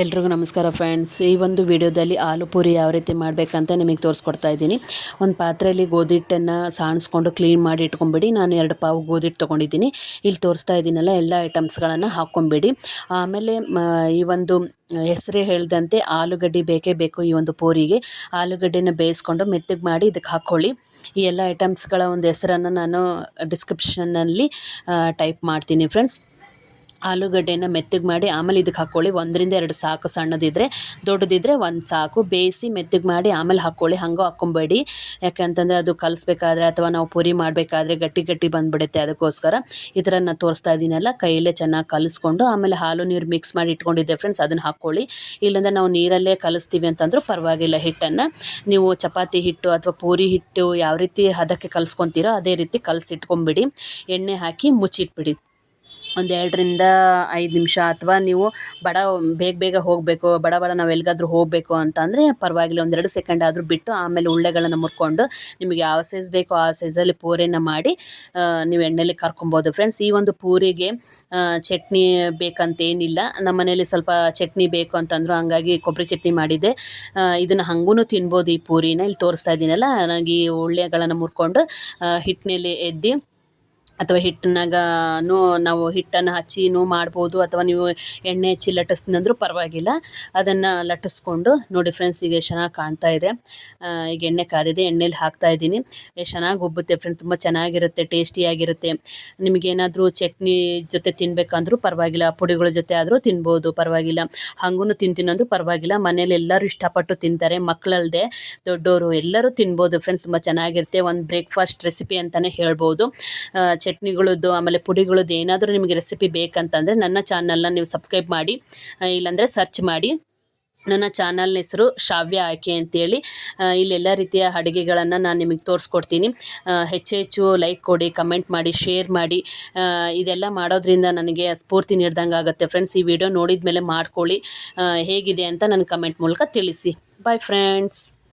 ಎಲ್ರಿಗೂ ನಮಸ್ಕಾರ ಫ್ರೆಂಡ್ಸ್ ಈ ಒಂದು ವಿಡಿಯೋದಲ್ಲಿ ಆಲೂ ಪೂರಿ ಯಾವ ರೀತಿ ಮಾಡಬೇಕಂತ ನಿಮಗೆ ತೋರಿಸ್ಕೊಡ್ತಾ ಇದ್ದೀನಿ. ಒಂದು ಪಾತ್ರೆಯಲ್ಲಿ ಗೋಧಿ ಹಿಟ್ಟನ್ನು ಸಾಣಿಸ್ಕೊಂಡು ಕ್ಲೀನ್ ಮಾಡಿ ಇಟ್ಕೊಂಬಿಡಿ. ನಾನು ಎರಡು ಪಾವು ಗೋಧಿ ಹಿಟ್ಟು ತೊಗೊಂಡಿದ್ದೀನಿ. ಇಲ್ಲಿ ತೋರಿಸ್ತಾ ಇದ್ದೀನಲ್ಲ, ಎಲ್ಲ ಐಟಮ್ಸ್ಗಳನ್ನು ಹಾಕ್ಕೊಂಬಿಡಿ ಆಮೇಲೆ ಈ ಒಂದು ಹೆಸರೇ ಹೇಳ್ದಂತೆ ಆಲೂಗಡ್ಡೆ ಬೇಕೇ ಬೇಕು ಈ ಒಂದು ಪೂರಿಗೆ. ಆಲೂಗಡ್ಡೆನ ಬೇಯಿಸ್ಕೊಂಡು ಮೆತ್ತಗೆ ಮಾಡಿ ಇದಕ್ಕೆ ಹಾಕ್ಕೊಳ್ಳಿ ಈ ಎಲ್ಲ ಐಟಮ್ಸ್ಗಳ ಒಂದು ಹೆಸರನ್ನು ನಾನು ಡಿಸ್ಕ್ರಿಪ್ಷನ್ನಲ್ಲಿ ಟೈಪ್ ಮಾಡ್ತೀನಿ ಫ್ರೆಂಡ್ಸ್ ಆಲೂಗಡ್ಡೆನ ಮೆತ್ತಗೆ ಮಾಡಿ, ಆಮೇಲೆ ಇದಕ್ಕೆ ಹಾಕ್ಕೊಳ್ಳಿ ಒಂದರಿಂದ ಎರಡು ಸಾಕು ಸಣ್ಣದಿದ್ದರೆ ದೊಡ್ಡದಿದ್ದರೆ ಒಂದು ಸಾಕು. ಬೇಯಿಸಿ ಮೆತ್ತಗೆ ಮಾಡಿ, ಆಮೇಲೆ ಹಾಕ್ಕೊಳ್ಳಿ ಹಂಗೆ ಹಾಕ್ಕೊಬೇಡಿ ಯಾಕಂತಂದರೆ ಅದು ಕಲಿಸ್ಬೇಕಾದ್ರೆ ಅಥವಾ ನಾವು ಪೂರಿ ಮಾಡಬೇಕಾದ್ರೆ ಗಟ್ಟಿ ಗಟ್ಟಿ ಬಂದುಬಿಡುತ್ತೆ ಅದಕ್ಕೋಸ್ಕರ. ಈ ಥರ ನಾನು ತೋರಿಸ್ತಾ ಇದ್ದೀನಲ್ಲ ಕೈಯಲ್ಲೇ ಚೆನ್ನಾಗಿ ಕಲಿಸ್ಕೊಂಡು, ಆಮೇಲೆ ಹಾಲು ನೀರು ಮಿಕ್ಸ್ ಮಾಡಿ ಇಟ್ಕೊಂಡಿದ್ದೆ ಫ್ರೆಂಡ್ಸ್ ಅದನ್ನು ಹಾಕ್ಕೊಳ್ಳಿ ಇಲ್ಲಾಂದರೆ ನಾವು ನೀರಲ್ಲೇ ಕಲಿಸ್ತೀವಿ ಅಂತಂದರೂ ಪರವಾಗಿಲ್ಲ ಹಿಟ್ಟನ್ನು. ನೀವು ಚಪಾತಿ ಹಿಟ್ಟು ಅಥವಾ ಪೂರಿ ಹಿಟ್ಟು ಯಾವ ರೀತಿ ಹದಕ್ಕೆ ಕಲಿಸ್ಕೊತೀರೋ ಅದೇ ರೀತಿ ಕಲಸಿಟ್ಕೊಂಬಿಡಿ. ಎಣ್ಣೆ ಹಾಕಿ ಮುಚ್ಚಿಟ್ಬಿಡಿ. ಒಂದು ಎರಡರಿಂದ ಐದು ನಿಮಿಷ ಅಥವಾ ನೀವು ಬಡ ಬೇಗ ಬೇಗ ಹೋಗಬೇಕು, ಬಡ ಬಡ ನಾವು ಎಲ್ಲಿಗಾದ್ರೂ ಹೋಗಬೇಕು ಅಂತಂದರೆ ಪರವಾಗಿಲ್ಲ ಒಂದೆರಡು ಸೆಕೆಂಡ್ ಆದರೂ ಬಿಟ್ಟು ಆಮೇಲೆ ಉಳ್ಳೆಗಳನ್ನು ಮುರ್ಕೊಂಡು ನಿಮಗೆ ಯಾವ ಸೈಜ್ ಬೇಕೋ ಆ ಸೈಜಲ್ಲಿ ಪೂರಿನ ಮಾಡಿ ನೀವು ಎಣ್ಣೆಲಿ ಕರ್ಕೊಬೋದು. ಫ್ರೆಂಡ್ಸ್ ಈ ಒಂದು ಪೂರಿಗೆ ಚಟ್ನಿ ಬೇಕಂತೇನಿಲ್ಲ. ನಮ್ಮ ಮನೇಲಿ ಸ್ವಲ್ಪ ಚಟ್ನಿ ಬೇಕು ಅಂತಂದ್ರು ಹಂಗಾಗಿ ಕೊಬ್ಬರಿ ಚಟ್ನಿ ಮಾಡಿದ್ದೆ. ಇದನ್ನು ಹಂಗೂ ತಿನ್ಬೋದು ಈ ಪೂರಿನ. ಇಲ್ಲಿ ತೋರಿಸ್ತಾ ಇದ್ದೀನಲ್ಲ ನನಗೆ ಈ ಉಳ್ಳೆಗಳನ್ನು ಮುರ್ಕೊಂಡು ಹಿಟ್ಟಿನಲ್ಲಿ ಎದ್ದು ಅಥವಾ ಹಿಟ್ಟಿನಾಗನೂ ನಾವು ಹಿಟ್ಟನ್ನು ಹಚ್ಚಿನೂ ಮಾಡ್ಬೋದು, ಅಥವಾ ನೀವು ಎಣ್ಣೆ ಹಚ್ಚಿ ಲಟ್ಟಿಸ್ತೀನಂದ್ರೂ ಪರವಾಗಿಲ್ಲ. ಅದನ್ನು ಲಟ್ಟಿಸ್ಕೊಂಡು ನೋಡಿ ಫ್ರೆಂಡ್ಸ್ ಈಗ ಚೆನ್ನಾಗಿ ಕಾಣ್ತಾ ಇದೆ. ಈಗ ಎಣ್ಣೆ ಕಾದಿದೆ, ಎಣ್ಣೆಲಿ ಹಾಕ್ತಾ ಇದ್ದೀನಿ. ಚೆನ್ನಾಗಿ ಉಬ್ಬುತ್ತೆ ಫ್ರೆಂಡ್ಸ್ ತುಂಬ ಚೆನ್ನಾಗಿರುತ್ತೆ, ಟೇಸ್ಟಿಯಾಗಿರುತ್ತೆ. ನಿಮಗೇನಾದರೂ ಚಟ್ನಿ ಜೊತೆ ತಿನ್ನಬೇಕಂದ್ರೂ ಪರವಾಗಿಲ್ಲ, ಪುಡಿಗಳ ಜೊತೆ ಆದರೂ ತಿನ್ಬೋದು, ಪರವಾಗಿಲ್ಲ. ಹಾಗೂ ತಿಂತೀನಂದ್ರೂ ಪರವಾಗಿಲ್ಲ. ಮನೇಲಿ ಎಲ್ಲರೂ ಇಷ್ಟಪಟ್ಟು ತಿಂತಾರೆ ಮಕ್ಕಳಲ್ಲದೆ ದೊಡ್ಡವರು ಎಲ್ಲರೂ ತಿನ್ಬೋದು ಫ್ರೆಂಡ್ಸ್ ತುಂಬ ಚೆನ್ನಾಗಿರುತ್ತೆ. ಒಂದು ಬ್ರೇಕ್ಫಾಸ್ಟ್ ರೆಸಿಪಿ ಅಂತಲೇ ಹೇಳ್ಬೋದು. ಚಟ್ನಿಗಳದ್ದು, ಆಮೇಲೆ ಪುಡಿಗಳದ್ದು ಏನಾದರೂ ನಿಮಗೆ ರೆಸಿಪಿ ಬೇಕಂತಂದರೆ ನನ್ನ ಚಾನಲ್ನ ನೀವು ಸಬ್ಸ್ಕ್ರೈಬ್ ಮಾಡಿ ಇಲ್ಲಾಂದರೆ ಸರ್ಚ್ ಮಾಡಿ. ನನ್ನ ಚಾನಲ್ನ ಹೆಸರು ಶ್ರಾವ್ಯ ಆಯ್ಕೆ ಅಂತೇಳಿ. ಇಲ್ಲೆಲ್ಲ ರೀತಿಯ ಅಡುಗೆಗಳನ್ನು ನಾನು ನಿಮಗೆ ತೋರಿಸ್ಕೊಡ್ತೀನಿ. ಹೆಚ್ಚು ಹೆಚ್ಚು ಲೈಕ್ ಕೊಡಿ ಕಮೆಂಟ್ ಮಾಡಿ ಶೇರ್ ಮಾಡಿ. ಇದೆಲ್ಲ ಮಾಡೋದ್ರಿಂದ ನನಗೆ ಸ್ಫೂರ್ತಿ ನೀಡ್ದಂಗೆ ಆಗುತ್ತೆ ಫ್ರೆಂಡ್ಸ್ ಈ ವಿಡಿಯೋ ನೋಡಿದ ಮೇಲೆ ಮಾಡ್ಕೊಳ್ಳಿ ಹೇಗಿದೆ ಅಂತ ನನ್ನ ಕಮೆಂಟ್ ಮೂಲಕ ತಿಳಿಸಿ. Bye friends